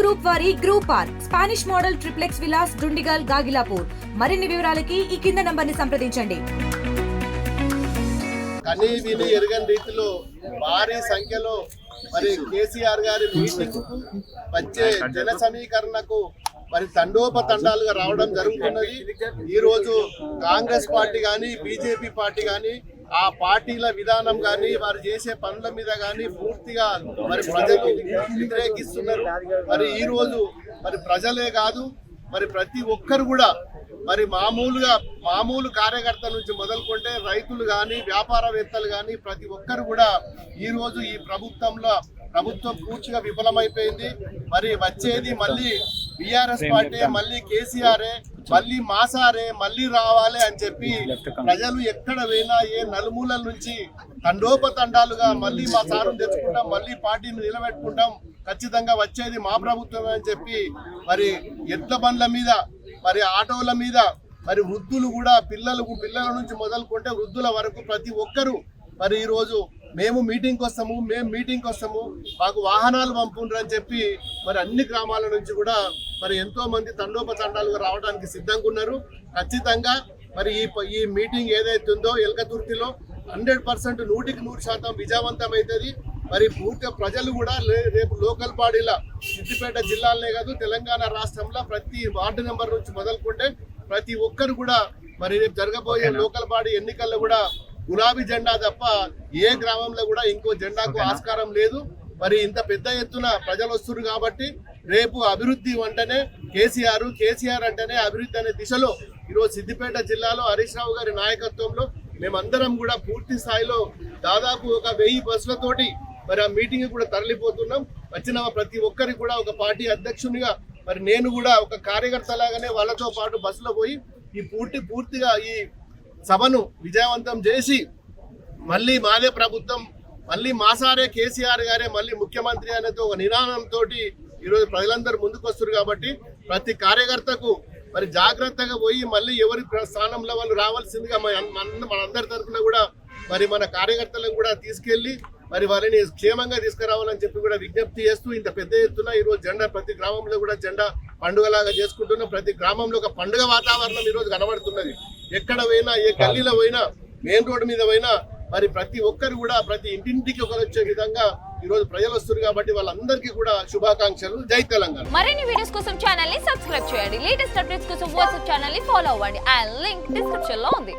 Group వారి group are Spanish model triplex villas Dundigal Gagillapur. మరిన్ని వివరాలకి ఈ కింద నంబర్ని సంప్రదించండి. కనీ విని ఎరగని రీతిలో భారీ సంఖ్యలో మరి కేసీఆర్ గారి మీటింగ్కు వచ్చే జన సమీకరణకు మరి తండోపతండాలుగా రావడం జరుగుతున్నది. ఈ రోజు కాంగ్రెస్ పార్టీ కానీ బీజేపీ పార్టీ కానీ ఆ పార్టీల విధానం కానీ వారు చేసే పనుల మీద కానీ పూర్తిగా మరి ప్రజలు వ్యతిరేకిస్తున్నారు. మరి ఈ రోజు మరి ప్రజలే కాదు మరి ప్రతి ఒక్కరు కూడా మరి మామూలుగా మామూలు కార్యకర్త నుంచి మొదలుకుంటే రైతులు కానీ వ్యాపారవేత్తలు కానీ ప్రతి ఒక్కరు కూడా ఈ రోజు ఈ ప్రభుత్వంలో ప్రభుత్వం పూర్తిగా విఫలమైపోయింది. మరి వచ్చేది మళ్ళీ బీఆర్ఎస్ పార్టీ మళ్ళీ కేసీఆర్ మళ్ళీ మాసారే మళ్ళీ రావాలి అని చెప్పి ప్రజలు ఎక్కడ పోయినా ఏ నలుమూలల నుంచి తండోపతండాలుగా మళ్ళీ మా సారం తెచ్చుకుంటాం మళ్ళీ పార్టీని నిలబెట్టుకుంటాం. ఖచ్చితంగా వచ్చేది మా ప్రభుత్వమే అని చెప్పి మరి ఎడ్ల బండ్ల మీద మరి ఆటోల మీద మరి వృద్ధులు కూడా పిల్లలకు పిల్లల నుంచి మొదలుకుంటే వృద్ధుల వరకు ప్రతి ఒక్కరూ మరి ఈ రోజు మేము మీటింగ్కి వస్తాము మేము మీటింగ్కి వస్తాము మాకు వాహనాలు పంపుండ్రు అని చెప్పి మరి అన్ని గ్రామాల నుంచి కూడా మరి ఎంతో మంది తండోపతండాలుగా రావడానికి సిద్ధంగా ఉన్నారు. ఖచ్చితంగా మరి ఈ ఈ మీటింగ్ ఏదైతే ఉందో ఎలకతుర్తిలో హండ్రెడ్ పర్సెంట్ నూటికి నూరు శాతం విజయవంతం అవుతుంది మరి పూర్తిగా ప్రజలు కూడా లే- రేపు లోకల్ బాడీల సిద్దిపేట జిల్లాలనే కాదు తెలంగాణ రాష్ట్రంలో ప్రతి వార్డు నెంబర్ నుంచి మొదలుకుంటే ప్రతి ఒక్కరు కూడా మరి రేపు జరగబోయే లోకల్ బాడీ ఎన్నికల్లో కూడా గులాబీ జెండా తప్ప ఏ గ్రామంలో కూడా ఇంకో జెండాకు ఆస్కారం లేదు. మరి ఇంత పెద్ద ఎత్తున ప్రజలు వస్తున్నారు కాబట్టి రేపు అభివృద్ధి అంటేనే కేసీఆర్ కేసీఆర్ అంటేనే అభివృద్ధి అనే దిశలో ఈరోజు సిద్దిపేట జిల్లాలో హరీష్ రావు గారి నాయకత్వంలో మేమందరం కూడా పూర్తి స్థాయిలో దాదాపు ఒక వెయ్యి బస్సులతోటి మరి ఆ మీటింగ్ కూడా తరలిపోతున్నాం. వచ్చిన ప్రతి ఒక్కరికి కూడా ఒక పార్టీ అధ్యక్షునిగా మరి నేను కూడా ఒక కార్యకర్త లాగానే వాళ్ళతో పాటు బస్సులో పోయి ఈ పూర్తి పూర్తిగా ఈ సభను విజయవంతం చేసి మళ్ళీ మాదే ప్రభుత్వం మళ్ళీ మాసారే కేసీఆర్ గారే మళ్ళీ ముఖ్యమంత్రి అనేది ఒక నినాదంతో ఈరోజు ప్రజలందరూ ముందుకు వస్తున్నారు కాబట్టి ప్రతి కార్యకర్తకు మరి జాగ్రత్తగా పోయి మళ్ళీ ఎవరి ప్ర- స్థానంలో వాళ్ళు రావాల్సిందిగా మన- మన- మనందరి తరఫున కూడా మరి మన కార్యకర్తలను కూడా తీసుకెళ్ళి మరి వారిని క్షేమంగా తీసుకురావాలని చెప్పి కూడా విజ్ఞప్తి చేస్తూ ఇంత పెద్ద ఎత్తున ఈరోజు జెండా ప్రతి గ్రామంలో కూడా జెండా పండుగలాగా చేసుకుంటున్న ప్రతి గ్రామంలో ఒక పండుగ వాతావరణం ఈరోజు కనబడుతున్నది. ఎక్కడ పోయినా ఏ గల్లీలో పోయినా మెయిన్ రోడ్డు మీద పోయినా మరి ప్రతి ఒక్కరు కూడా ప్రతి ఇంటింటికి ఒకరు వచ్చే విధంగా ఈ రోజు ప్రజలు వస్తారు కాబట్టి వాళ్ళందరికీ కూడా శుభాకాంక్షలు. జై తెలంగాణ. మరిన్ని వీడియోస్ కోసం ఛానల్ని సబ్స్క్రైబ్ చేయండి. లేటెస్ట్ అప్డేట్స్ కోసం వాట్సాప్ ఛానల్ని ఫాలో అవ్వండి. అండ్ లింక్ డిస్క్రిప్షన్లో ఉంది.